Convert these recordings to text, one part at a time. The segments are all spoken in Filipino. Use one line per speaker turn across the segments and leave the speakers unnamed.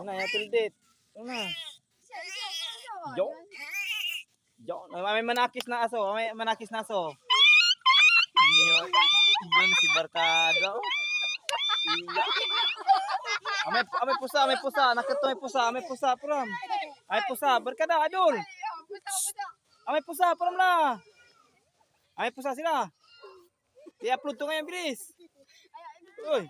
Una, ya tildit. Una. Jo. Jo, may manakis na aso, may manakis na aso. Yun, yun si Barkado. Amay, amay pusa, amay pusa, nakato may pusa, amay pusa, pram. Ay pusa, Barkada, adol. Amay pusa, pram na. Amay pusa sila. I-upload to ngayon, bilis. Uy.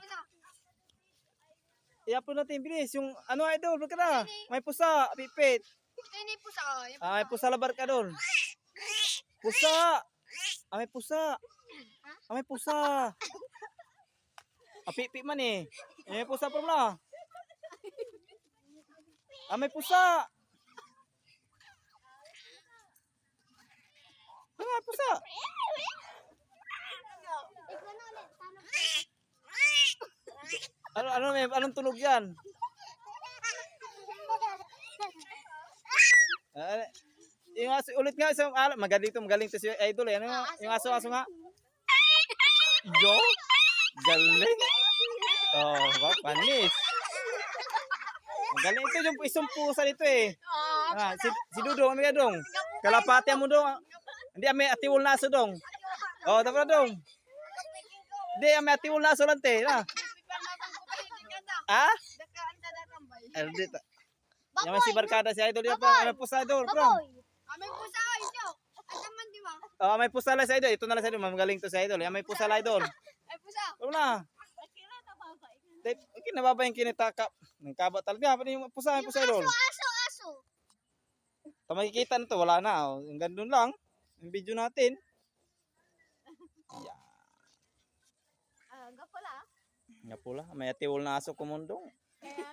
I-upload natin, bilis. Yung ano, idol, Barkada. May pusa, pipit.
Ini po sa
Ah, may pusa labar ka doon. Pusa! Ah, may pusa. Ah, may pusa. Ah, pipi man eh. Eh, may pusa pa na. Ah, may pusa. Ah, may pusa. Ano, ano, may, anong tunog yan? Ah, yung aso, ulit nga isang ala, magaling to, magaling to si Idol eh. Ano yung, yung aso, aso nga? Yo? Galing. Oh, wow, panis. Magaling ito yung isang pusa dito eh. Ah, si, si Dudong, ano dong? Kalapati mo dong. Hindi, may atiwol na aso dong. Oh, dapat dong. Hindi, may atiwol na aso lang te. Na. Ah? Ano dito? Yaman si Barkada si Idol. Yan pa, may pusa Idol. Bro.
Kami po sa ito. Ay naman di ba?
Oh, may pusa lang sa idol. Ito na lang sa idol. Magaling to sa idol. Yan may pusa lang idol.
Ay po sa.
Wala na. Okay, nababa yung kinitaka. Ng kaba talaga. Pwede yung pusa, yung pusa idol.
Aso, aso.
Ito makikita na to. Wala na. Oh. Yung gandun lang. Yung video natin. Yeah.
Ah, ga pala.
Nga pula. May atiwol na aso kumundong.
Kaya.